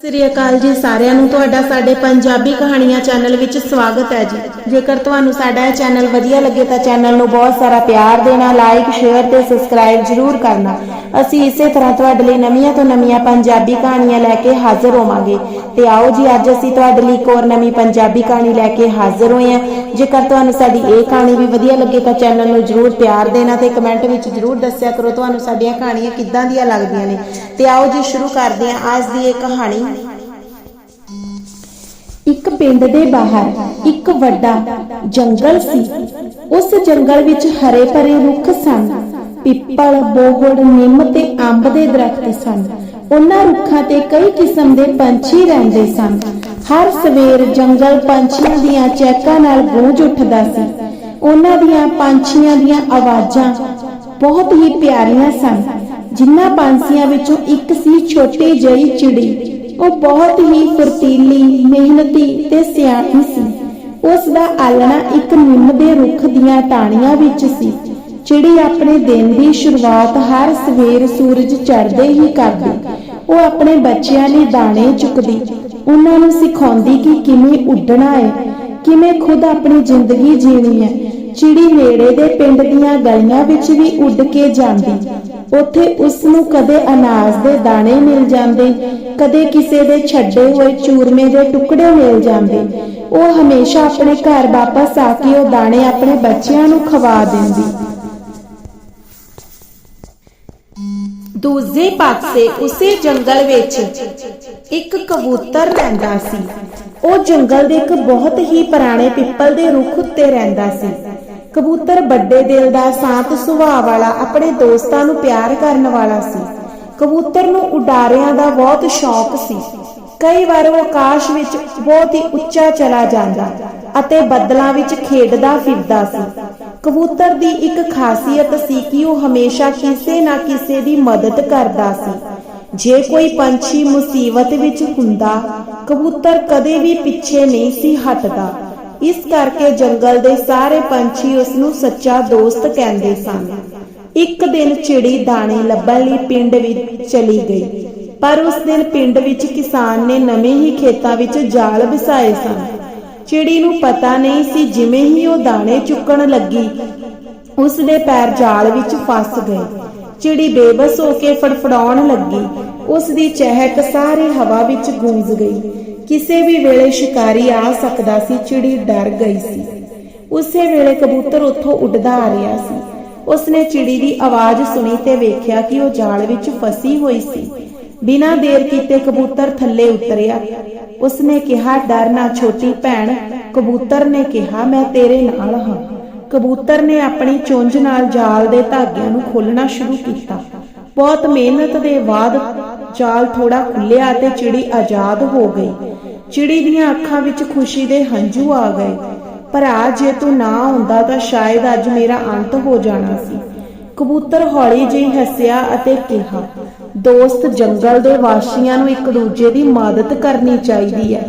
ਸ੍ਰੀ ਅਕਾਲ ਜੀ ਸਾਰਿਆਂ ਨੂੰ ਤੁਹਾਡਾ ਸਾਡੇ ਪੰਜਾਬੀ ਕਹਾਣੀਆਂ ਚੈਨਲ ਵਿੱਚ ਸਵਾਗਤ ਹੈ ਜੀ। ਜੇਕਰ ਤੁਹਾਨੂੰ ਸਾਡਾ ਇਹ ਚੈਨਲ ਵਧੀਆ ਲੱਗੇ ਤਾਂ ਚੈਨਲ ਨੂੰ ਬਹੁਤ ਸਾਰਾ ਪਿਆਰ ਦੇਣਾ ਲਾਈਕ ਸ਼ੇਅਰ ਤੇ ਸਬਸਕ੍ਰਾਈਬ ਜ਼ਰੂਰ ਕਰਨਾ। ਅਸੀਂ ਇਸੇ ਤਰ੍ਹਾਂ ਤੁਹਾਡੇ ਲਈ ਨਵੀਆਂ ਤੋਂ ਨਵੀਆਂ ਪੰਜਾਬੀ ਕਹਾਣੀਆਂ ਲੈ ਕੇ ਹਾਜ਼ਰ ਹੋਵਾਂਗੇ। ਤੇ ਆਓ ਜੀ, ਅੱਜ ਅਸੀਂ ਤੁਹਾਡੇ ਲਈ ਇੱਕ ਹੋਰ ਨਵੀਂ ਪੰਜਾਬੀ ਕਹਾਣੀ ਲੈ ਕੇ ਹਾਜ਼ਰ ਹੋਏ ਹਾਂ। ਜੇਕਰ ਤੁਹਾਨੂੰ ਸਾਡੀ ਇਹ ਕਹਾਣੀ ਵੀ ਵਧੀਆ ਲੱਗੇ ਤਾਂ ਚੈਨਲ ਨੂੰ ਜ਼ਰੂਰ ਪਿਆਰ ਦੇਣਾ ਤੇ ਕਮੈਂਟ ਵਿੱਚ ਜ਼ਰੂਰ ਦੱਸਿਆ ਕਰੋ, ਤੁਹਾਨੂੰ ਸਾਡੀਆਂ ਕਹਾਣੀਆਂ ਕਿੱਦਾਂ ਦੀਆਂ ਲੱਗਦੀਆਂ ਨੇ। ਤੇ ਆਓ ਜੀ, ਸ਼ੁਰੂ ਕਰਦੇ ਹਾਂ ਅੱਜ ਦੀ ਇਹ ਕਹਾਣੀ। ਇੱਕ ਪਿੰਡ ਦੇ ਬਾਹਰ ਇੱਕ ਵੱਡਾ ਜੰਗਲ ਸੀ। ਉਸ ਜੰਗਲ ਵਿੱਚ ਹਰੇ ਭਰੇ ਰੁੱਖ ਸਨ। ਪਿੱਪਲ, ਬੋਹੜ, ਨਿੰਮ ਤੇ ਅੰਬ ਦੇ ਦਰਖਤ ਸਨ। ਉਹਨਾਂ ਰੁੱਖਾਂ ਤੇ ਕਈ ਕਿਸਮ ਦੇ ਪੰਛੀ ਰਹਿੰਦੇ ਸਨ। ਹਰ ਸਵੇਰ ਜੰਗਲ ਪੰਛੀਆਂ ਦੀਆਂ ਚਹਿਕਾਂ ਨਾਲ ਗੂੰਜ ਉੱਠਦਾ ਸੀ। ਉਹਨਾਂ ਦੀਆਂ ਪੰਛੀਆਂ ਦੀਆਂ ਆਵਾਜ਼ਾਂ ਬਹੁਤ ਹੀ ਪਿਆਰੀਆਂ ਸਨ, ਜਿਨ੍ਹਾਂ ਪੰਛੀਆਂ ਵਿੱਚੋਂ ਇੱਕ ਸੀ ਛੋਟੀ ਜਿਹੀ ਚਿੜੀ। ਉਹ ਬਹੁਤ ਹੀ ਫੁਰਤੀਲੀ, ਮਿਹਨਤੀ ਤੇ ਸਿਆਣੀ ਸੀ। ਉਸ ਦਾ ਆਲਣਾ ਇੱਕ ਨਿੰਮ ਦੇ ਰੁੱਖ ਦੀਆਂ ਟਾਹਣੀਆਂ ਵਿੱਚ ਸੀ ਚਿੜੀ ਆਪਣੇ ਦਿਨ ਦੀ ਸ਼ੁਰੂਆਤ ਹਰ ਸਵੇਰ ਸੂਰਜ ਚੜ੍ਹਦੇ ਹੀ ਕਰਦੀ। ਉਹ ਆਪਣੇ ਬੱਚਿਆਂ ਲਈ ਦਾਣੇ ਚੁੱਕਦੀ। ਉਹਨਾਂ ਨੂੰ ਸਿਖਾਉਂਦੀ ਕਿ ਕਿਵੇਂ ਉੱਡਣਾ ਹੈ ਕਿਵੇਂ ਖੁਦ ਆਪਣੀ ਜ਼ਿੰਦਗੀ ਜੀਣੀ ਹੈ ਚਿੜੀ ਨੇੜੇ ਦੇ ਪਿੰਡ ਦੀਆਂ ਗਲੀਆਂ ਵਿੱਚ ਵੀ ਉੱਡ ਕੇ ਜਾਂਦੀ। ਉੱਥੇ ਉਸ ਨੂੰ ਕਦੇ ਅਨਾਜ ਦੇ ਦਾਣੇ ਮਿਲ ਜਾਂਦੇ, ਕਦੇ ਕਿਸੇ ਦੇ ਛੱਡੇ ਹੋਏ ਚੂਰਮੇ ਦੇ ਟੁਕੜੇ ਮਿਲ ਜਾਂਦੇ। ਉਹ ਹਮੇਸ਼ਾ ਆਪਣੇ ਘਰ ਵਾਪਸ ਆ ਕੇ ਉਹ ਦਾਣੇ ਆਪਣੇ ਬੱਚਿਆਂ ਨੂੰ ਖਵਾ ਦਿੰਦੀ। ਦੂਜੇ ਪਾਸੇ ਉਸੇ ਜੰਗਲ ਵਿੱਚ ਇੱਕ ਕਬੂਤਰ ਰਹਿੰਦਾ ਸੀ। ਉਹ ਜੰਗਲ ਦੇ ਇੱਕ ਬਹੁਤ ਹੀ ਪੁਰਾਣੇ ਪਿੱਪਲ ਦੇ ਰੁੱਖ ਉੱਤੇ ਰਹਿੰਦਾ ਸੀ। ਕਬੂਤਰ ਵੱਡੇ ਦਿਲ ਦਾ ਸ਼ਾਂਤ ਸੁਭਾਅ ਵਾਲਾ ਆਪਣੇ ਦੋਸਤਾਂ ਨੂੰ ਪਿਆਰ ਕਰਨ ਵਾਲਾ ਸੀ। ਕਬੂਤਰ ਨੂੰ ਉਡਾਰਿਆਂ ਦਾ ਬਹੁਤ ਸ਼ੌਕ ਸੀ। ਕਈ ਵਾਰ ਉਹ ਆਕਾਸ਼ ਵਿੱਚ ਬਹੁਤ ਹੀ ਉੱਚਾ ਚਲਾ ਜਾਂਦਾ ਅਤੇ ਬੱਦਲਾਂ ਵਿੱਚ ਖੇਡਦਾ ਫਿਰਦਾ ਸੀ। ਕਬੂਤਰ ਦੀ ਇੱਕ ਖਾਸੀਅਤ ਸੀ ਕਿ ਉਹ ਹਮੇਸ਼ਾ ਕਿਸੇ ਨਾ ਕਿਸੇ ਦੀ ਮਦਦ ਕਰਦਾ ਸੀ। ਜੇ ਕੋਈ ਪੰਛੀ ਮੁਸੀਬਤ ਵਿੱਚ ਹੁੰਦਾ, ਕਬੂਤਰ ਕਦੇ ਵੀ ਪਿੱਛੇ ਨਹੀਂ ਸੀ ਹਟਦਾ। ਇਸ ਕਰਕੇ ਜੰਗਲ ਦੇ ਸਾਰੇ ਪੰਛੀ ਉਸ ਨੂੰ ਸੱਚਾ ਦੋਸਤ ਕਹਿੰਦੇ ਸਨ। ਇੱਕ ਦਿਨ ਚਿੜੀ ਦਾਣੇ ਲੱਭਣ ਲਈ ਪਿੰਡ ਵਿੱਚ ਚਲੀ ਗਈ, ਪਰ ਉਸ ਦਿਨ ਪਿੰਡ ਵਿੱਚ ਕਿਸਾਨ ਨੇ ਨਵੇਂ ਹੀ ਖੇਤਾਂ ਵਿੱਚ ਜਾਲ ਵਿਸਾਏ ਸਨ। ਚਿੜੀ ਨੂੰ ਪਤਾ ਨਹੀਂ ਸੀ ਜਿਵੇਂ ਹੀ ਉਹ ਦਾਣੇ ਚੁੱਕਣ ਲੱਗੀ, ਉਸ ਦੇ ਪੈਰ ਜਾਲ ਵਿੱਚ ਫਸ ਗਏ। ਚਿੜੀ ਬੇਬਸ ਹੋ ਕੇ ਫੜਫੜਾਉਣ ਲੱਗੀ, ਉਸ ਦੀ ਚਹਿਕ ਸਾਰੀ ਹਵਾ ਵਿੱਚ ਗੂੰਜ ਗਈ। ਕਿਸੇ ਵੀ ਵੇਲੇ ਸ਼ਿਕਾਰੀ ਆ ਸਕਦਾ ਸੀ, ਚਿੜੀ ਡਰ ਗਈ ਸੀ। ਉਸੇ ਵੇਲੇ ਕਬੂਤਰ ਉੱਥੋਂ ਉੱਡਦਾ ਆ ਰਿਹਾ ਸੀ। ਉਸਨੇ ਚਿੜੀ ਦੀ ਆਵਾਜ਼ ਸੁਣੀ ਤੇ ਵੇਖਿਆ ਕਿ ਉਹ ਜਾਲ ਵਿੱਚ ਫਸੀ ਹੋਈ ਸੀ। ਬਿਨਾਂ ਦੇਰ ਕੀਤੇ ਕਬੂਤਰ ਥੱਲੇ ਉਤਰਿਆ। ਉਸਨੇ ਕਿਹਾ, ਡਰ ਨਾ ਛੋਟੀ ਭੈਣ। ਕਬੂਤਰ ਨੇ ਕਿਹਾ, ਮੈਂ ਤੇਰੇ ਨਾਲ ਹਾਂ। ਕਬੂਤਰ ਨੇ ਆਪਣੀ ਚੁੰਝ ਨਾਲ ਜਾਲ ਦੇ ਧਾਗਿਆਂ ਨੂੰ ਖੋਲਣਾ ਸ਼ੁਰੂ ਕੀਤਾ। ਬਹੁਤ ਮਿਹਨਤ ਦੇ ਬਾਅਦ ਜਾਲ ਥੋੜਾ ਖੁੱਲਿਆ ਤੇ ਚਿੜੀ ਆਜ਼ਾਦ ਹੋ ਗਈ। ਚਿੜੀ ਦੀਆਂ ਅੱਖਾਂ ਵਿੱਚ ਖੁਸ਼ੀ ਦੇ ਹੰਝੂ ਆ ਗਏ। ਭਰਾ ਜੇ ਤੂੰ ਨਾ ਹੁੰਦਾ ਤਾਂ ਸ਼ਾਇਦ ਅੱਜ ਮੇਰਾ ਅੰਤ ਹੋ ਜਾਣਾ ਸੀ। ਕਬੂਤਰ ਹੌਲੀ ਜਿਹੀ ਹੱਸਿਆ ਅਤੇ ਕਿਹਾ, ਦੋਸਤ, ਜੰਗਲ ਦੇ ਵਾਸੀਆਂ ਨੂੰ ਇੱਕ ਦੂਜੇ ਦੀ ਮਦਦ ਕਰਨੀ ਚਾਹੀਦੀ ਹੈ।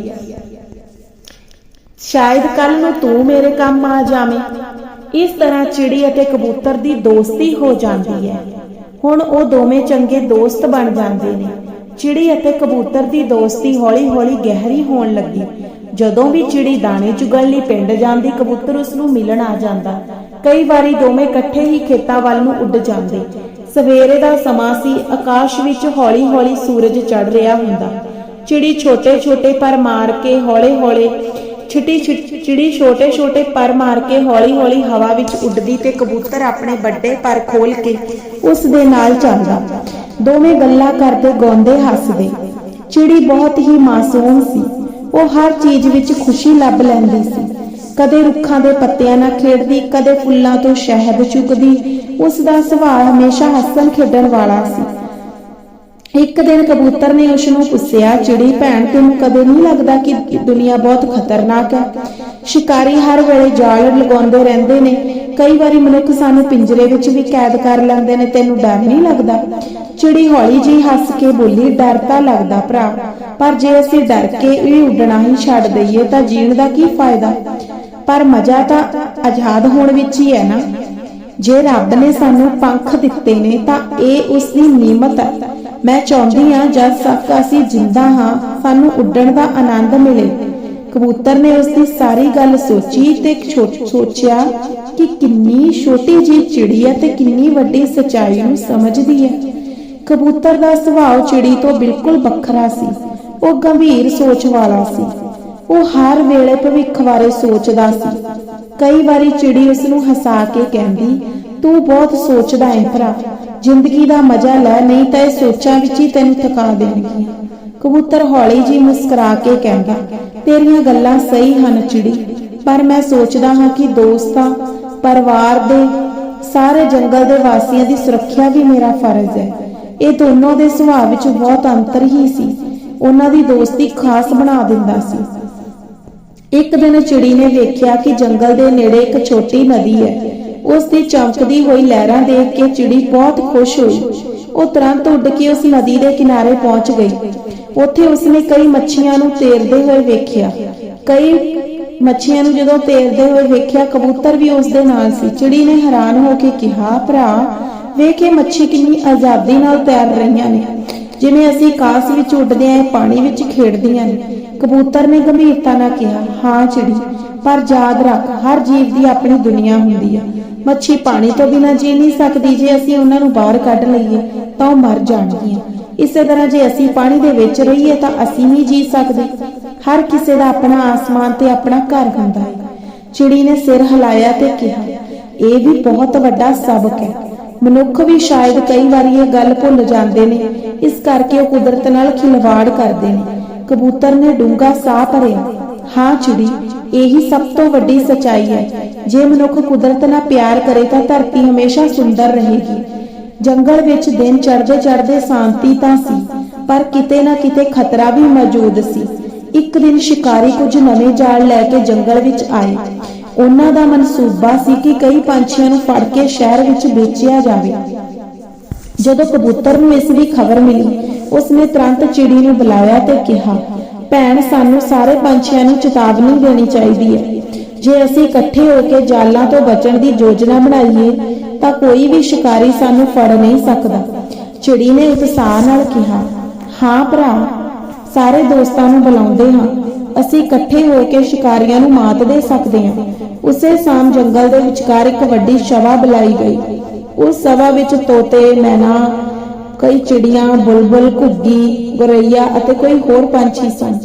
ਸ਼ਾਇਦ ਕੱਲ ਨੂੰ ਤੂੰ ਮੇਰੇ ਕੰਮ ਆ ਜਾਵੇਂ। ਇਸ ਤਰ੍ਹਾਂ ਚਿੜੀ ਅਤੇ ਕਬੂਤਰ ਦੀ ਦੋਸਤੀ ਹੋ ਜਾਂਦੀ ਹੈ। ਹੁਣ ਉਹ ਦੋਵੇਂ ਚੰਗੇ ਦੋਸਤ ਬਣ ਜਾਂਦੇ ਨੇ। ਚਿੜੀ ਅਤੇ ਕਬੂਤਰ ਦੀ ਦੋਸਤੀ ਹੌਲੀ-ਹੌਲੀ ਗਹਿਰੀ ਹੋਣ ਲੱਗੀ। ਜਦੋਂ ਵੀ ਚਿੜੀ ਦਾਣੇ ਚੁਗਣ ਲਈ ਪਿੰਡ ਜਾਂਦੀ, ਕਬੂਤਰ ਉਸ ਨੂੰ ਮਿਲਣ ਆ ਜਾਂਦਾ। ਕਈ ਵਾਰੀ ਦੋਵੇਂ ਇਕੱਠੇ ਹੀ ਖੇਤਾਂ ਵੱਲ ਨੂੰ ਉੱਡ ਜਾਂਦੇ। ਸਵੇਰੇ ਦਾ ਸਮਾਂ ਸੀ, ਆਕਾਸ਼ ਵਿੱਚ ਹੌਲੀ-ਹੌਲੀ ਸੂਰਜ ਚੜ ਰਿਹਾ ਹੁੰਦਾ। ਚਿੜੀ ਛੋਟੇ-ਛੋਟੇ ਪਰ ਮਾਰ ਕੇ ਹੌਲੇ-ਹੌਲੇ ਛਿੱਟੀ ਚਿੜੀ ਛੋਟੇ-ਛੋਟੇ ਪਰ ਮਾਰ ਕੇ ਹੌਲੀ-ਹੌਲੀ ਹਵਾ ਵਿੱਚ ਉੱਡਦੀ ਤੇ ਕਬੂਤਰ ਆਪਣੇ ਵੱਡੇ ਪਰ ਖੋਲ ਕੇ ਉਸ ਦੇ ਨਾਲ ਚੱਲਦਾ ਦੋਵੇਂ ਗੱਲਾਂ ਕਰਦੇ ਗਾਉਂਦੇ ਹੱਸਦੇ। ਚਿੜੀ ਬਹੁਤ ਹੀ ਮਾਸੂਮ ਸੀ। ਉਹ ਹਰ ਚੀਜ਼ ਵਿੱਚ ਖੁਸ਼ੀ ਲੱਭ ਲੈਂਦੀ ਸੀ। ਕਦੇ ਰੁੱਖਾਂ ਦੇ ਪੱਤਿਆਂ ਨਾਲ ਖੇਡਦੀ, ਕਦੇ ਫੁੱਲਾਂ ਤੋਂ ਸ਼ਹਿਦ ਚੁਗਦੀ ਉਸ ਦਾ ਸੁਭਾਅ ਹਮੇਸ਼ਾ ਹੱਸਣ ਖੇਡਣ ਵਾਲਾ ਸੀ। ਇੱਕ ਦਿਨ ਕਬੂਤਰ ਨੇ ਉਸ ਨੂੰ ਪੁੱਛਿਆ, ਚਿੜੀ ਭੈਣ, ਤੈਨੂੰ ਕਦੇ ਨਹੀਂ ਲੱਗਦਾ ਕਿ ਦੁਨੀਆ ਬਹੁਤ ਖਤਰਨਾਕ ਹੈ? ਸ਼ਿਕਾਰੀ ਹਰ ਵੇਲੇ ਜਾਲ ਲਗਾਉਂਦੇ ਰਹਿੰਦੇ ਨੇ। ਕਈ ਵਾਰੀ ਮਨੁੱਖ ਸਾਨੂੰ ਪਿੰਜਰੇ ਵਿੱਚ ਵੀ ਕੈਦ ਕਰ ਲੈਂਦੇ ਨੇ, ਤੈਨੂੰ ਡਰ ਨਹੀਂ ਲੱਗਦਾ? ਚਿੜੀ ਹੌਲੀ ਜੀ ਹੱਸ ਕੇ ਬੋਲੀ, ਡਰ ਤਾਂ ਲੱਗਦਾ ਭਰਾ, ਪਰ ਜੇ ਅਸੀਂ ਡਰ ਕੇ ਇਹ ਉੱਡਣਾ ਹੀ ਛੱਡ ਦਈਏ ਤਾਂ ਜੀਣ ਦਾ ਕੀ ਫਾਇਦਾ? ਪਰ ਮਜ਼ਾ ਤਾਂ ਆਜ਼ਾਦ ਹੋਣ ਵਿੱਚ ਹੀ ਹੈ ਨਾ। ਜੇ ਰੱਬ ਨੇ ਸਾਨੂੰ ਪੰਖ ਦਿੱਤੇ ਨੇ ਤਾਂ ਇਹ ਉਸ ਦੀ ਨਿਮਤ ਹੈ। ਮੈਂ ਚਾਹੁੰਦੀ ਹਾਂ ਜਦ ਤੱਕ ਅਸੀਂ ਜਿੰਦਾ ਹਾਂ, ਸਾਨੂੰ ਉੱਡਣ ਦਾ ਆਨੰਦ ਮਿਲੇ। ਕਬੂਤਰ ਨੇ ਉਸ ਦੀ ਸਾਰੀ ਗੱਲ ਸੋਚੀ ਤੇ ਸੋਚਿਆ ਕਿ ਕਿੰਨੀ ਛੋਟੀ ਜਿਹੀ ਚਿੜੀ ਹੈ ਤੇ ਕਿੰਨੀ ਵੱਡੀ ਸਚਾਈ ਨੂੰ ਸਮਝਦੀ ਹੈ। ਕਬੂਤਰ ਦਾ ਸੁਭਾਅ ਚਿੜੀ ਤੋਂ ਬਿਲਕੁਲ ਵੱਖਰਾ ਸੀ। ਉਹ ਗੰਭੀਰ ਸੋਚ ਵਾਲਾ ਸੀ। ਉਹ ਹਰ ਵੇਲੇ ਭਵਿੱਖ ਬਾਰੇ ਸੋਚਦਾ ਸੀ। ਕਈ ਵਾਰੀ ਚਿੜੀ ਉਸ ਨੂੰ ਹਸਾ ਕੇ ਕਹਿੰਦੀ, ਤੂੰ ਬਹੁਤ ਸੋਚਦਾ ਹੈ ਭਰਾ। ਜ਼ਿੰਦਗੀ ਦਾ ਮਜ਼ਾ ਲੈ, ਨਹੀਂ ਤਾਂ ਇਹ ਸੋਚਾਂ ਵਿੱਚ ਹੀ ਤੈਨੂੰ ਥਕਾ ਦੇਣਗੀਆਂ। ਕਬੂਤਰ ਹੌਲੀ ਜੀ ਮੁਸਕਰਾ ਕੇ ਕਹਿੰਦਾ, ਤੇਰੀਆਂ ਗੱਲਾਂ ਸਹੀ ਹਨ ਚਿੜੀ, ਪਰ ਮੈਂ ਸੋਚਦਾ ਹਾਂ ਕਿ ਦੋਸਤਾਂ, ਪਰਿਵਾਰ ਦੇ, ਸਾਰੇ ਜੰਗਲ ਦੇ ਵਾਸੀਆਂ ਦੀ ਸੁਰੱਖਿਆ ਵੀ ਮੇਰਾ ਫਰਜ਼ ਹੈ। ਇਹ ਦੋਨੋਂ ਦੇ ਸੁਭਾਅ ਵਿੱਚ ਬਹੁਤ ਅੰਤਰ ਹੀ ਸੀ। ਉਹਨਾਂ ਦੀ ਦੋਸਤੀ ਖਾਸ ਬਣਾ ਦਿੰਦਾ ਸੀ। ਇੱਕ ਦਿਨ ਚਿੜੀ ਨੇ ਵੇਖਿਆ ਕਿ ਜੰਗਲ ਦੇ ਨੇੜੇ ਇੱਕ ਛੋਟੀ ਨਦੀ ਹੈ। ਉਸ ਦੀ ਚਮਕਦੀ ਹੋਈ ਲਹਿਰਾਂ ਦੇਖ ਕੇ ਚਿੜੀ ਬਹੁਤ ਖੁਸ਼ ਹੋਈ। ਉਹ ਤੁਰੰਤ ਉੱਡ ਕੇ ਉਸ ਨਦੀ ਦੇ ਕਿਨਾਰੇ ਪਹੁੰਚ ਗਈ। ਉੱਥੇ ਉਸਨੇ ਕਈ ਮੱਛੀਆਂ ਨੂੰ ਤੈਰਦੇ ਹੋਏ ਵੇਖਿਆ। ਕਈ ਮੱਛੀਆਂ ਨੂੰ ਜਦੋਂ ਤੈਰਦੇ ਹੋਏ ਵੇਖਿਆ, ਕਬੂਤਰ ਵੀ ਉਸ ਦੇ ਨਾਲ ਸੀ। ਚਿੜੀ ਨੇ ਹੈਰਾਨ ਹੋ ਕੇ ਕਿਹਾ, ਭਰਾ, ਵੇਖ ਇਹ ਮੱਛੀ ਕਿੰਨੀ ਆਜ਼ਾਦੀ ਨਾਲ ਤੈਰ ਰਹੀਆਂ ਨੇ। ਜਿਵੇਂ ਅਸੀਂ ਕਾਸ ਵਿੱਚ ਉੱਡਦੇ ਆਂ ਪਾਣੀ ਵਿੱਚ ਖੇਡਦੀਆਂ ਨੇ। ਕਬੂਤਰ ਨੇ ਗੰਭੀਰਤਾ ਨਾਲ ਕਿਹਾ, ਹਾਂ, ਚਿੜੀ, ਪਰ ਯਾਦ ਰੱਖ, ਹਰ ਜੀਵ ਦੀ ਆਪਣੀ ਦੁਨੀਆ ਹੁੰਦੀ ਆ। ਮੱਛੀ ਪਾਣੀ ਤੋਂ ਬਿਨਾਂ ਜੀ ਨਹੀਂ ਸਕਦੀ, ਜੇ ਅਸੀਂ ਉਹਨਾਂ ਨੂੰ ਬਾਹਰ ਕੱਢ ਲਈਏ, ਤਾਂ ਉਹ ਮਰ ਜਾਣਗੀਆਂ। ਇਸੇ ਤਰ੍ਹਾਂ ਜੇ ਅਸੀਂ ਪਾਣੀ ਦੇ ਵਿੱਚ ਰਹੀਏ, ਤਾਂ ਅਸੀਂ ਨਹੀਂ ਜੀ ਸਕਦੇ। ਹਰ ਕਿਸੇ ਦਾ ਆਪਣਾ ਆਸਮਾਨ ਤੇ ਆਪਣਾ ਘਰ ਹੁੰਦਾ ਹੈ। ਚਿੜੀ ਨੇ ਸਿਰ ਹਿਲਾਇਆ ਤੇ ਕਿਹਾ, ਇਹ ਵੀ ਬਹੁਤ ਵੱਡਾ ਸਬਕ ਹੈ। ਮਨੁੱਖ ਵੀ ਸ਼ਾਇਦ ਕਈ ਵਾਰੀ ਇਹ ਗੱਲ ਭੁੱਲ ਜਾਂਦੇ ਨੇ। ਇਸ ਕਰਕੇ ਉਹ ਕੁਦਰਤ ਨਾਲ ਖਿਲਵਾੜ ਕਰਦੇ ਨੇ। ਕਬੂਤਰ ਨੇ ਡੂੰਘਾ ਸਾਹ ਭਰਿਆ। ਹਾਂ, ਚਿੜੀ ਇਹੀ ਸਭ ਤੋਂ ਵੱਡੀ ਸਚਾਈ ਹੈ। ਜੇ ਮਨੁੱਖ ਕੁਦਰਤ ਨਾਲ ਪਿਆਰ ਕਰੇ ਤਾਂ ਧਰਤੀ ਹਮੇਸ਼ਾ ਸੁੰਦਰ ਰਹੇਗੀ। ਜੰਗਲ ਵਿੱਚ ਦਿਨ ਚੜ੍ਹਦੇ ਚੜ੍ਹਦੇ ਸ਼ਾਂਤੀ ਤਾਂ ਸੀ, ਪਰ ਕਿਤੇ ਨਾ ਕਿਤੇ ਖਤਰਾ ਵੀ ਮੌਜੂਦ ਸੀ। ਇੱਕ ਦਿਨ ਸ਼ਿਕਾਰੀ ਕੁਝ ਨਵੇਂ ਜਾਲ ਲੈ ਕੇ ਜੰਗਲ ਵਿੱਚ ਆਏ। ਉਹਨਾਂ ਦਾ ਮਨਸੂਬਾ ਸੀ ਕਿ ਕਈ ਪੰਛੀਆਂ ਨੂੰ ਫੜ ਕੇ ਸ਼ਹਿਰ ਵਿੱਚ ਵੇਚਿਆ ਜਾਵੇ। ਜਦੋਂ ਕਬੂਤਰ ਨੂੰ ਇਸ ਦੀ ਖਬਰ ਮਿਲੀ, ਉਸਨੇ ਤੁਰੰਤ ਚਿੜੀ ਨੂੰ ਬੁਲਾਇਆ ਤੇ ਕਿਹਾ ਭੈਣ ਸਾਨੂੰ ਸਾਰੇ ਪੰਛੀਆਂ ਨੂੰ ਚੇਤਾਵਨੀ ਦੇਣੀ ਚਾਹੀਦੀ ਹੈ। ਜੇ ਅਸੀਂ ਇਕੱਠੇ ਹੋ ਕੇ ਜਾਲਾਂ ਤੋਂ ਬਚਣ ਦੀ ਯੋਜਨਾ ਬਣਾਈਏ, ਤਾਂ ਕੋਈ ਵੀ ਸ਼ਿਕਾਰੀ ਸਾਨੂੰ ਫੜ ਨਹੀਂ ਸਕਦਾ। ਚਿੜੀ ਨੇ ਉਤਸ਼ਾਹ ਨਾਲ ਕਿਹਾ, ਹਾਂ ਭਰਾ, ਸਾਰੇ ਦੋਸਤਾਂ ਨੂੰ ਬੁਲਾਉਂਦੇ ਹਾਂ। ਅਸੀਂ ਇਕੱਠੇ ਹੋ ਕੇ ਸ਼ਿਕਾਰੀਆਂ ਨੂੰ ਮਾਤ ਦੇ ਸਕਦੇ ਹਾਂ। ਉਸੇ ਸ਼ਾਮ ਜੰਗਲ ਦੇ ਵਿਚਕਾਰ ਇੱਕ ਵੱਡੀ ਸਵਾ ਬੁਲਾਈ ਗਈ। ਉਸ ਸਵਾ ਵਿੱਚ ਤੋਤੇ ਮੈਨਾ ਕਈ ਚਿੜੀਆਂ, ਬੁਲਬੁਲ, ਘੁੱਗੀ, ਗੋਰਈਆ ਅਤੇ ਕੋਈ ਹੋਰ ਪੰਛੀ ਸਨ।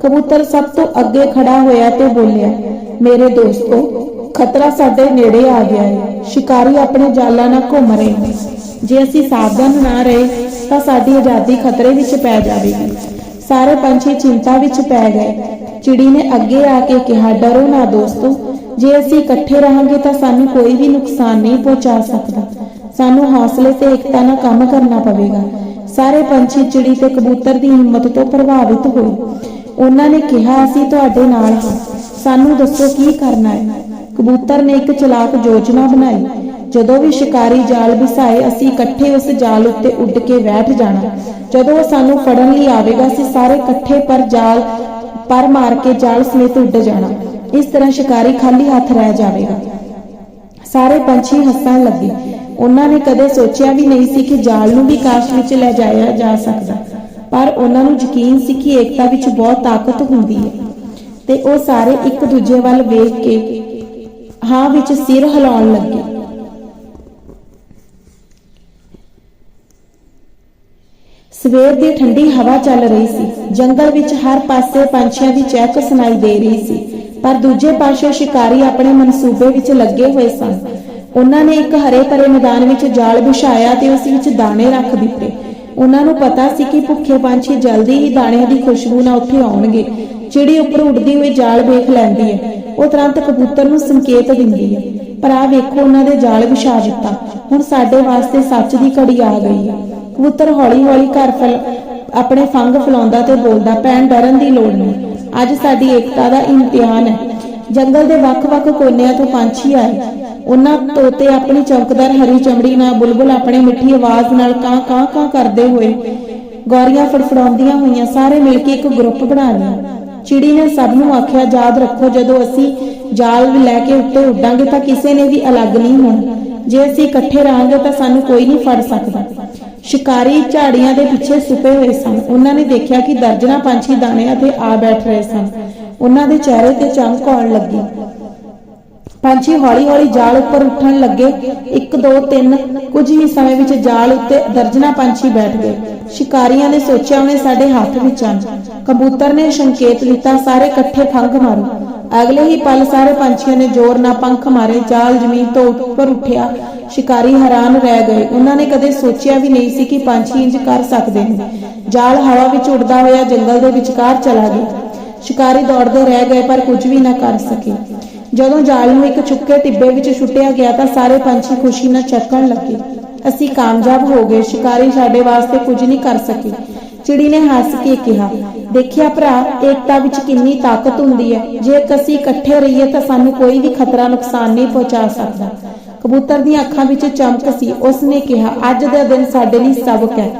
ਕਬੂਤਰ ਸਭ ਤੋਂ ਅੱਗੇ ਖੜਾ ਹੋਇਆ ਤੇ ਬੋਲਿਆ, ਮੇਰੇ ਦੋਸਤੋ, ਖਤਰਾ ਸਾਡੇ ਨੇੜੇ ਆ ਗਿਆ ਹੈ। ਸ਼ਿਕਾਰੀ ਆਪਣੇ ਜਾਲਾਂ ਨਾਲ ਘੁੰਮ ਰਹੇ ਨੇ। ਜੇ ਅਸੀਂ ਸਾਵਧਾਨ ਨਾ ਰਹੇ, ਤਾਂ ਸਾਡੀ ਆਜ਼ਾਦੀ ਖਤਰੇ ਵਿੱਚ ਪੈ ਜਾਵੇਗੀ। ਸਾਰੇ ਪੰਛੀ ਚਿੰਤਾ ਵਿੱਚ ਪੈ ਗਏ। ਚਿੜੀ ਨੇ ਅੱਗੇ ਆ ਕੇ ਕਿਹਾ, ਡਰੋ ਨਾ ਦੋਸਤੋ, ਜੇ ਅਸੀਂ ਇਕੱਠੇ ਰਹਾਂਗੇ ਤਾਂ ਸਾਨੂੰ ਕੋਈ ਵੀ ਨੁਕਸਾਨ ਨਹੀਂ ਪਹੁੰਚਾ ਸਕਦਾ। ਸਾਨੂੰ ਹੌਸਲੇ ਤੇ ਇਕਤਾ ਨਾਲ ਕੰਮ ਕਰਨਾ ਪਵੇਗਾ। ਸਾਰੇ ਪੰਛੀ ਚਿੜੀ ਤੇ ਕਬੂਤਰ ਦੀ ਹਿੰਮਤ ਤੋਂ ਪ੍ਰਭਾਵਿਤ ਹੋਏ। ਉਹਨਾਂ ਨੇ ਕਿਹਾ, ਅਸੀਂ ਤੁਹਾਡੇ ਨਾਲ ਹਾਂ। ਸਾਨੂੰ ਦੱਸੋ ਕੀ ਕਰਨਾ ਹੈ? ਕਬੂਤਰ ਨੇ ਇੱਕ ਚਲਾਕ ਯੋਜਨਾ ਬਣਾਈ। ਜਦੋਂ ਵੀ ਸ਼ਿਕਾਰੀ ਜਾਲ ਵਿਸਾਏ ਅਸੀਂ ਇਕੱਠੇ ਉਸ ਜਾਲ ਉੱਤੇ ਉੱਡ ਕੇ ਬੈਠ ਜਾਣਾ। ਜਦੋਂ ਉਹ ਸਾਨੂੰ ਫੜਨ ਲਈ ਆਵੇਗਾ, ਅਸੀਂ ਸਾਰੇ ਇਕੱਠੇ ਪਰ ਜਾਲ, ਪਰ ਮਾਰ ਕੇ ਜਾਲ ਸਮੇਤ ਉੱਡ ਜਾਣਾ। ਇਸ ਤਰ੍ਹਾਂ ਸ਼ਿਕਾਰੀ ਖਾਲੀ ਹੱਥ ਰਹਿ ਜਾਵੇਗਾ। ਸਾਰੇ ਪੰਛੀ ਹੱਸਣ ਲੱਗੇ। ਉਹਨਾਂ ਨੇ ਕਦੇ ਸੋਚਿਆ ਵੀ ਨਹੀਂ ਸੀ ਕਿ ਜਾਲ ਨੂੰ ਵੀ ਕਾਸ਼ ਵਿੱਚ ਲੈ ਜਾਇਆ ਜਾ ਸਕਦਾ। ਪਰ ਉਹਨਾਂ ਨੂੰ ਯਕੀਨ ਸੀ ਕਿ ਏਕਤਾ ਵਿੱਚ ਬਹੁਤ ਤਾਕਤ ਹੁੰਦੀ ਹੈ। ਤੇ ਉਹ ਸਾਰੇ ਇੱਕ ਦੂਜੇ ਵੱਲ ਵੇਖ ਕੇ ਹਾਂ ਵਿੱਚ ਸਿਰ ਹਿਲਾਉਣ ਲੱਗੇ। ਸਵੇਰ ਦੀ ਠੰਡੀ ਹਵਾ ਚੱਲ ਰਹੀ ਸੀ। ਜੰਗਲ ਵਿੱਚ ਹਰ ਪਾਸੇ ਪੰਛੀਆਂ ਦੀ ਚਹਿਕ ਸੁਣਾਈ ਦੇ ਰਹੀ ਸੀ। ਪਰ ਦੂਜੇ ਪਾਸੇ ਸ਼ਿਕਾਰੀ ਆਪਣੇ ਮਨਸੂਬੇ ਵਿੱਚ ਲੱਗੇ ਹੋਏ ਸਨ। ਉਹਨਾਂ ਨੇ ਇੱਕ ਹਰੇ ਭਰੇ ਮੈਦਾਨ ਵਿੱਚ ਜਾਲ ਵਿਛਾਇਆ ਤੇ ਉਸ ਵਿੱਚ ਦਾਣੇ ਰੱਖ ਦਿੱਤੇ। ਉਹਨਾਂ ਨੂੰ ਪਤਾ ਸੀ ਕਿ ਭੁੱਖੇ ਪੰਛੀ ਜਲਦੀ ਹੀ ਦਾਣਿਆਂ ਦੀ ਖੁਸ਼ਬੂ ਨਾਲ ਉੱਥੇ ਆਉਣਗੇ ਚਿੜੀ ਉੱਪਰ ਉੱਡਦੀ ਹੋਈ ਜਾਲ ਵੇਖ ਲੈਂਦੀ ਹੈ। ਉਹ ਤੁਰੰਤ ਕਬੂਤਰ ਨੂੰ ਸੰਕੇਤ ਦਿੰਦੀ ਹੈ, ਪਰ ਆ ਵੇਖੋ, ਉਹਨਾਂ ਦੇ ਜਾਲ ਵਿਛਾ ਦਿੱਤਾ। ਹੁਣ ਸਾਡੇ ਵਾਸਤੇ ਸੱਚ ਦੀ ਘੜੀ ਆ ਗਈ ਹੈ। ਕਬੂਤਰ ਹੌਲੀ ਹੌਲੀ ਘਰ ਫਲ, ਆਪਣੇ ਫੰਗ ਫਲਾਉਂਦਾ ਤੇ ਬੋਲਦਾ, ਭੈਣ, ਡਰਨ ਦੀ ਲੋੜ ਨਹੀਂ। ਅੱਜ ਸਾਡੀ ਏਕਤਾ ਦਾ ਇਮਤਿਹਾਨ ਹੈ। ਜੰਗਲ ਦੇ ਵੱਖ-ਵੱਖ ਕੋਨਿਆਂ ਤੋਂ ਪੰਛੀ ਆਏ। ਉਹਨਾਂ ਤੋਤੇ ਆਪਣੀ ਚਮਕਦਾਰ ਹਰੀ ਚਮੜੀ ਨਾਲ ਬੁਲਬੁਲ ਆਪਣੀ ਮਿੱਠੀ ਆਵਾਜ਼ ਨਾਲ ਕਾਂ ਕਾਂ ਕਾਂ ਕਰਦੇ ਹੋਏ ਗੌਰੀਆਂ ਫੜਫੜਾਉਂਦੀਆਂ ਹੋਈਆਂ, ਸਾਰੇ ਮਿਲ ਕੇ ਇੱਕ ਗਰੁੱਪ ਬਣਾ ਲਿਆ। ਚਿੜੀ ਨੇ ਸਭ ਨੂੰ ਆਖਿਆ, ਯਾਦ ਰੱਖੋ, ਜਦੋਂ ਅਸੀਂ ਜਾਲ ਲੈ ਕੇ ਉੱਤੇ ਉੱਡਾਂਗੇ ਤਾਂ ਕਿਸੇ ਨੇ ਵੀ ਅਲੱਗ ਨਹੀਂ ਹੋਣਾ। ਜੇ ਅਸੀਂ ਇਕੱਠੇ ਰਹਾਂਗੇ ਤਾਂ ਸਾਨੂੰ ਕੋਈ ਨਹੀਂ ਫੜ ਸਕਦਾ। ਸ਼ਿਕਾਰੀ ਝਾੜੀਆਂ ਦੇ ਪਿੱਛੇ ਸੁਪੇ ਹੋਏ ਸਨ। ਉਹਨਾਂ ਨੇ ਦੇਖਿਆ ਕਿ ਦਰਜਨਾ ਪੰਛੀ ਦਾਣਿਆਂ ਤੇ ਆ ਬੈਠ ਰਹੇ ਸਨ। ਉਹਨਾਂ ਦੇ ਚਿਹਰੇ ਤੇ ਚਮਕ ਆਉਣ ਲੱਗੀ। ਪੰਛੀ ਹੌਲੀ-ਹੌਲੀ ਜਾਲ ਉੱਪਰ ਉੱਠਣ ਲੱਗੇ। 1 2 3 ਕੁਝ ਹੀ ਸਮੇਂ ਵਿੱਚ ਜਾਲ ਉੱਤੇ ਦਰਜਨਾ ਪੰਛੀ ਬੈਠ ਗਏ। ਸ਼ਿਕਾਰੀਆਂ ਨੇ ਸੋਚਿਆ, ਉਹਨੇ ਸਾਡੇ ਹੱਥ ਵਿੱਚ ਹਨ ਕਬੂਤਰ ਨੇ ਸੰਕੇਤ ਦਿੱਤਾ ਸਾਰੇ ਇਕੱਠੇ ਫੰਗ ਮਾਰੋ। ਅਗਲੇ ਹੀ ਪਲ ਸਾਰੇ ਪੰਛੀਆਂ ਨੇ ਜ਼ੋਰ ਨਾਲ ਪੰਖ ਮਾਰੇ, ਜਾਲ ਜ਼ਮੀਨ ਤੋਂ ਉੱਪਰ ਉੱਠਿਆ। ਸ਼ਿਕਾਰੀ ਹੈਰਾਨ ਰਹਿ ਗਏ। ਉਹਨਾਂ ਨੇ ਕਦੇ ਸੋਚਿਆ ਵੀ ਨਹੀਂ ਸੀ ਕਿ ਪੰਛੀ ਇੰਜ ਕਰ ਸਕਦੇ ਨੇ। ਜਾਲ ਹਵਾ ਵਿੱਚ ਉੱਡਦਾ ਹੋਇਆ ਜੰਗਲ ਦੇ ਵਿਚਕਾਰ ਚਲਾ ਗਿਆ। ਸ਼ਿਕਾਰੀ ਦੌੜਦੇ ਰਹਿ ਗਏ, ਪਰ ਕੁਝ ਵੀ ਨਾ ਕਰ ਸਕੇ। ਜਦੋਂ ਜਾਲ ਨੂੰ ਇੱਕ ਚੁੱਕੇ ਟਿੱਬੇ ਵਿੱਚ ਛੁੱਟਿਆ ਗਿਆ ਤਾਂ ਸਾਰੇ ਪੰਛੀ ਖੁਸ਼ੀ ਨਾਲ ਚੱਕਣ ਲੱਗੇ। ਅਸੀਂ ਕਾਮਯਾਬ ਹੋ ਗਏ, ਸ਼ਿਕਾਰੀ ਸਾਡੇ ਵਾਸਤੇ ਕੁਝ ਨਹੀਂ ਕਰ ਸਕੇ। ਚਿੜੀ ਨੇ ਹੱਸ ਕੇ ਕਿਹਾ, ਦੇਖਿਆ ਭਰਾ, ਏਕਤਾ ਵਿੱਚ ਕਿੰਨੀ ਤਾਕਤ ਹੁੰਦੀ ਹੈ। ਜੇ ਅਸੀਂ ਇਕੱਠੇ ਰਹੀਏ ਤਾਂ ਸਾਨੂੰ ਕੋਈ ਵੀ ਖਤਰਾ ਨੁਕਸਾਨ ਨਹੀਂ ਪਹੁੰਚਾ ਸਕਦਾ। ਕਬੂਤਰ ਦੀਆਂ ਅੱਖਾਂ ਵਿੱਚ ਚਮਕ ਸੀ। ਉਸਨੇ ਕਿਹਾ, ਅੱਜ ਦਾ ਦਿਨ ਸਾਡੇ ਲਈ ਸਬਕ ਹੈ।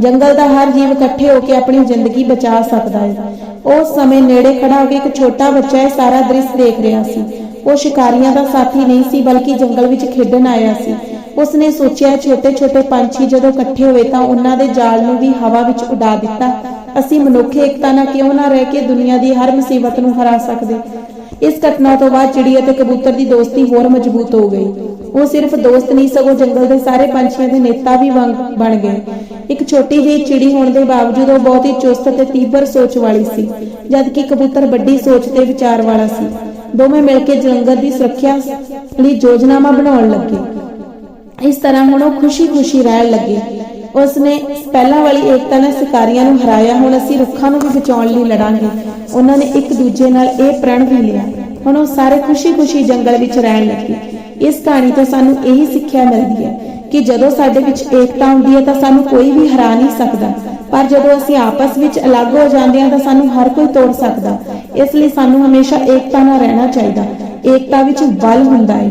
ਜੰਗਲ ਦਾ ਹਰ ਜੀਵ ਇਕੱਠੇ ਹੋ ਕੇ ਆਪਣੀ ਜ਼ਿੰਦਗੀ ਬਚਾ ਸਕਦਾ ਹੈ। ਉਸ ਸਮੇਂ ਨੇੜੇ ਖੜਾ ਹੋ ਕੇ ਇੱਕ ਛੋਟਾ ਬੱਚਾ ਇਹ ਸਾਰਾ ਦ੍ਰਿਸ਼ ਦੇਖ ਰਿਹਾ ਸੀ। ਉਹ ਸ਼ਿਕਾਰੀਆਂ ਦਾ ਸਾਥੀ ਨਹੀਂ ਸੀ, ਬਲਕਿ ਜੰਗਲ ਵਿੱਚ ਖੇਡਣ ਆਇਆ ਸੀ। ਉਸਨੇ ਸੋਚਿਆ, ਛੋਟੇ-ਛੋਟੇ ਪੰਛੀ ਜਦੋਂ ਇਕੱਠੇ ਹੋਏ ਤਾਂ ਉਹਨਾਂ ਦੇ ਜਾਲ ਨੂੰ ਵੀ ਹਵਾ ਵਿੱਚ ਉਡਾ ਦਿੱਤਾ। ਅਸੀਂ ਮਨੁੱਖ ਏਕਤਾ ਨਾਲ ਕਿਉਂ ਨਾ ਰਹਿ ਕੇ ਦੁਨੀਆ ਦੀ ਹਰ ਮੁਸੀਬਤ ਨੂੰ ਹਰਾ ਸਕਦੇ? ਇਸ ਘਟਨਾ ਤੋਂ ਬਾਅਦ ਚਿੜੀ ਅਤੇ ਕਬੂਤਰ ਦੀ ਦੋਸਤੀ ਹੋਰ ਮਜ਼ਬੂਤ ਹੋ ਗਈ। ਉਹ ਸਿਰਫ ਦੋਸਤ ਨਹੀਂ, ਸਗੋਂ ਜੰਗਲ ਦੇ ਸਾਰੇ ਪੰਛੀਆਂ ਦੇ ਨੇਤਾ ਵੀ ਬਣ ਗਏ। ਇੱਕ ਛੋਟੀ ਜਿਹੀ ਚਿੜੀ ਹੋਣ ਦੇ ਬਾਵਜੂਦ ਉਹ ਬਹੁਤ ਹੀ ਚੁਸਤ ਅਤੇ ਤੀਬਰ ਸੋਚ ਵਾਲੀ ਸੀ, ਜਦਕਿ ਕਬੂਤਰ ਵੱਡੀ ਸੋਚ ਤੇ ਵਿਚਾਰ ਵਾਲਾ ਸੀ। ਦੋਵੇਂ ਮਿਲ ਕੇ ਜੰਗਲ ਦੀ ਸੁਰੱਖਿਆ ਲਈ ਯੋਜਨਾਵਾਂ ਬਣਾਉਣ ਲੱਗੇ। ਇਸ ਤਰ੍ਹਾਂ ਹੁਣ ਉਹ ਖੁਸ਼ੀ-ਖੁਸ਼ੀ ਰਹਿਣ ਲੱਗੇ। ਉਸ ਨੇ ਪਹਿਲਾਂ ਵਾਲੀ ਏਕਤਾ ਨਾਲ ਸ਼ਿਕਾਰੀਆਂ ਨੂੰ ਹਰਾਇਆ, ਹੁਣ ਅਸੀਂ ਰੁੱਖਾਂ ਨੂੰ ਵੀ ਬਚਾਉਣ ਲਈ ਲੜਾਂਗੇ। ਉਹਨਾਂ ਨੇ ਇੱਕ ਦੂਜੇ ਨਾਲ ਇਹ ਪ੍ਰਣ ਵੀ ਲਿਆ। ਹੁਣ ਉਹ ਸਾਰੇ ਖੁਸ਼ੀ-ਖੁਸ਼ੀ ਜੰਗਲ ਵਿੱਚ ਰਹਿਣ ਲੱਗੇ। ਇਸ ਕਹਾਣੀ ਤੋਂ ਸਾਨੂੰ ਇਹੀ ਸਿੱਖਿਆ ਮਿਲਦੀ ਹੈ ਕਿ ਜਦੋਂ ਸਾਡੇ ਵਿੱਚ ਏਕਤਾ ਹੁੰਦੀ ਹੈ ਤਾਂ ਸਾਨੂੰ ਕੋਈ ਵੀ ਹਰਾ ਨਹੀਂ ਸਕਦਾ। ਪਰ ਜਦੋਂ ਅਸੀਂ ਆਪਸ ਵਿੱਚ ਅਲੱਗ ਹੋ ਜਾਂਦੇ ਹਾਂ ਤਾਂ ਸਾਨੂੰ ਹਰ ਕੋਈ ਤੋੜ ਸਕਦਾ। ਇਸ ਲਈ ਸਾਨੂੰ ਹਮੇਸ਼ਾ ਏਕਤਾ ਨਾਲ ਰਹਿਣਾ ਚਾਹੀਦਾ। ਏਕਤਾ ਵਿੱਚ ਬਲ ਹੁੰਦਾ ਹੈ।